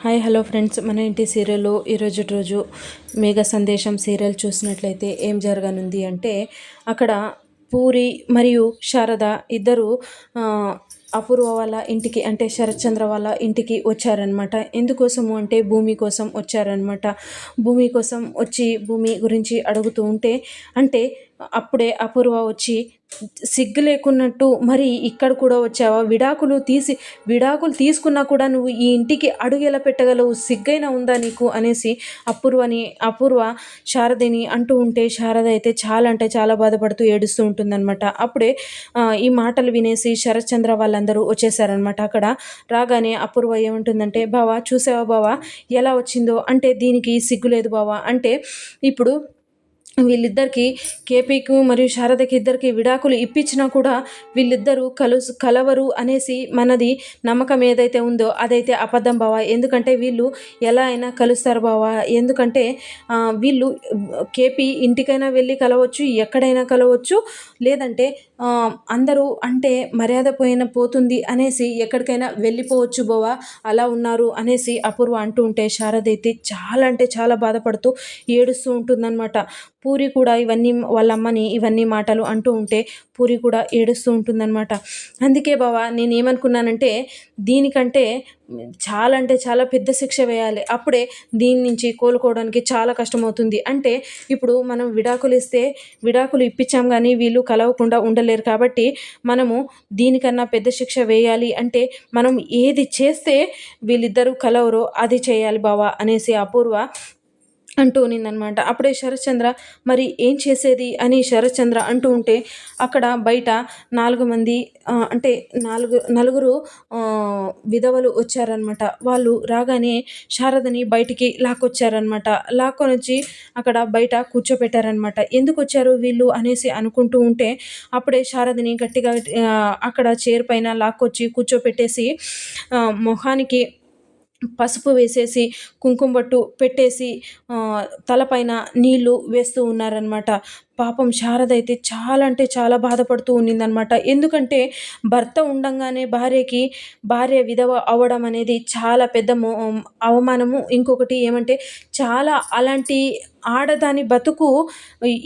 Hi hello friends. మన ఇంటి సీరియల్లో ఈరోజు రోజు మేఘ సందేశం సీరియల్ చూసినట్లయితే ఏం జరగనుంది అంటే అక్కడ పూరి మరియు శారద ఇద్దరు అపూర్వ వాళ్ళ ఇంటికి అంటే శరత్చంద్ర వాళ్ళ ఇంటికి వచ్చారనమాట ఎందుకోసము అంటే భూమి కోసం వచ్చారనమాట భూమి కోసం వచ్చి భూమి గురించి అడుగుతూ ఉంటే అంటే అప్పుడే అపూర్వ వచ్చి సిగ్గు లేకున్నట్టు మరి ఇక్కడ కూడా వచ్చావా? విడాకులు తీసి విడాకులు తీసుకున్నా కూడా నువ్వు ఈ ఇంటికి అడుగు ఎలా పెట్టగలవు? సిగ్గైనా ఉందా నీకు? అనేసి అపూర్వని అపూర్వ శారదని అంటూ ఉంటే శారద అయితే చాలా అంటే చాలా బాధపడుతూ ఏడుస్తూ ఉంటుందన్నమాట. అప్పుడే ఈ మాటలు వినేసి శరత్చంద్ర వాళ్ళందరూ వచ్చేసారనమాట అక్కడ. రాగానే అపూర్వ ఏముంటుందంటే బావా చూసావా బావా? ఎలా వచ్చిందో? అంటే దీనికి సిగ్గు లేదు బావా? అంటే ఇప్పుడు వీళ్ళిద్దరికి కేపీకి మరియు శారదకి ఇద్దరికి విడాకులు ఇప్పించినా కూడా వీళ్ళిద్దరూ కలుసు కలవరు అనేసి మనది నమ్మకం ఏదైతే ఉందో అదైతే అబద్ధం బావ. ఎందుకంటే వీళ్ళు ఎలా అయినా కలుస్తారు బావ. ఎందుకంటే వీళ్ళు కేపీ ఇంటికైనా వెళ్ళి కలవచ్చు ఎక్కడైనా కలవచ్చు. లేదంటే అందరూ అంటే మర్యాద పోయిన పోతుంది అనేసి ఎక్కడికైనా వెళ్ళిపోవచ్చు బోవా అలా ఉన్నారు అనేసి అపూర్వ అంటూ ఉంటే శారద అయితే చాలా అంటే చాలా బాధపడుతూ ఏడుస్తూ ఉంటుందన్నమాట. పూరి కూడా ఇవన్నీ వాళ్ళ అమ్మని ఇవన్నీ మాటలు అంటూ ఉంటే పూరి కూడా ఏడుస్తూ ఉంటుందన్నమాట. అందుకే బావా నేను ఏమనుకున్నానంటే దీనికంటే చాలా అంటే చాలా పెద్ద శిక్ష వేయాలి. అప్పుడే దీని నుంచి కోలుకోవడానికి చాలా కష్టమవుతుంది. అంటే ఇప్పుడు మనం విడాకులు ఇస్తే విడాకులు ఇప్పించాం కానీ వీళ్ళు కలవకుండా ఉండలేరు కాబట్టి మనము దీనికన్నా పెద్ద శిక్ష వేయాలి. అంటే మనం ఏది చేస్తే వీళ్ళిద్దరూ కలవరో అది చేయాలి బావా అనేసి అపూర్వ అంటూ ఉన్నిందనమాట. అప్పుడే శరత్చంద్ర మరి ఏం చేసేది? అని శరత్చంద్ర అంటూ ఉంటే అక్కడ బయట నాలుగు మంది అంటే నాలుగు నలుగురు విధవలు వచ్చారనమాట. వాళ్ళు రాగానే శారదని బయటికి లాక్కొచ్చారనమాట. లాక్కొని వచ్చి అక్కడ బయట కూర్చోపెట్టారనమాట. ఎందుకు వచ్చారు వీళ్ళు? అనేసి అనుకుంటూ ఉంటే అప్పుడే శారదని గట్టిగా అక్కడ చైర్ పైన లాక్కొచ్చి కూర్చోపెట్టేసి మొహానికి పసుపు వేసేసి కుంకుమ బొట్టు పెట్టేసి తలపైన నీళ్ళు వేస్తూ ఉన్నారనమాట పాపం శారద అయితే చాలా అంటే చాలా బాధపడుతూ ఉన్నిందనమాట ఎందుకంటే భర్త ఉండంగానే భార్యకి భార్య విధవ అవ్వడం అనేది చాలా పెద్ద అవమానము. ఇంకొకటి ఏమంటే చాలా అలాంటి ఆడదాని బతుకు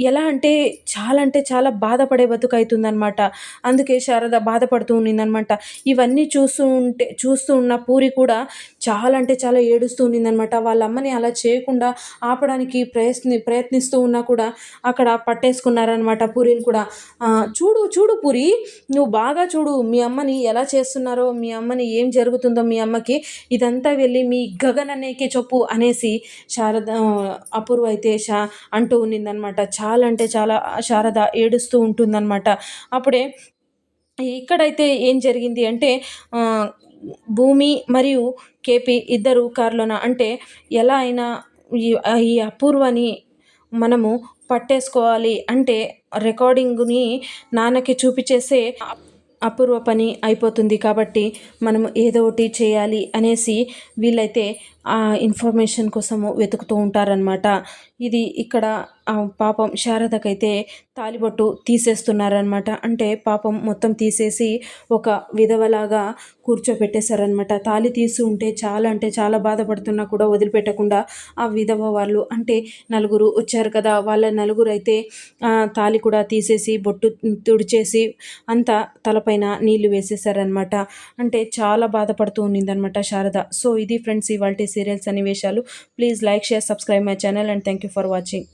ఎలా అంటే చాలా అంటే చాలా బాధపడే బతుకు అవుతుందనమాట అందుకే శారద బాధపడుతూ ఉన్నిందనమాట ఇవన్నీ చూస్తూ ఉంటే చూస్తూ ఉన్న పూరి కూడా చాలా అంటే చాలా ఏడుస్తూ ఉన్నిందనమాట వాళ్ళ అమ్మని అలా చేయకుండా ఆపడానికి ప్రయత్ని ప్రయత్నిస్తూ ఉన్నా కూడా అక్కడ పట్టేసుకున్నారనమాట పూరిని కూడా. చూడు చూడు పూరి నువ్వు బాగా చూడు మీ అమ్మని ఎలా చేస్తున్నారో మీ అమ్మని ఏం జరుగుతుందో మీ అమ్మకి ఇదంతా వెళ్ళి మీ గగన్ అనేకే చెప్పు అనేసి శారద అపూర్వ అయితే శా అంటూ ఉన్నిందనమాట చాలా అంటే చాలా శారద ఏడుస్తూ ఉంటుందన్నమాట. అప్పుడే ఇక్కడైతే ఏం జరిగింది అంటే భూమి మరియు కేపీ ఇద్దరు కారులోన అంటే ఎలా అయినా ఈ అపూర్వని మనము పట్టేసుకోవాలి అంటే రికార్డింగ్ని నాన్నకి చూపించేసే అపూర్వ పని అయిపోతుంది కాబట్టి మనము ఏదో ఒకటి చేయాలి అనేసి వీళ్ళైతే ఆ ఇన్ఫర్మేషన్ కోసము వెతుకుతూ ఉంటారనమాట ఇది ఇక్కడ పాపం శారదకైతే తాలిబొట్టు తీసేస్తున్నారనమాట అంటే పాపం మొత్తం తీసేసి ఒక విధవలాగా కూర్చోపెట్టేశారనమాట తాలి తీసి ఉంటే చాలా అంటే చాలా బాధపడుతున్నా కూడా వదిలిపెట్టకుండా ఆ విధవ వాళ్ళు అంటే నలుగురు వచ్చారు కదా వాళ్ళ నలుగురు అయితే తాలి కూడా తీసేసి బొట్టు తుడిచేసి అంతా తలపైన నీళ్ళు వేసేసారనమాట అంటే చాలా బాధపడుతూ ఉన్నిందనమాట శారద. సో ఇది ఫ్రెండ్స్ ఇవాళ సీరియల్ సన్నివేశాలు. Please like share subscribe my channel and thank you for watching.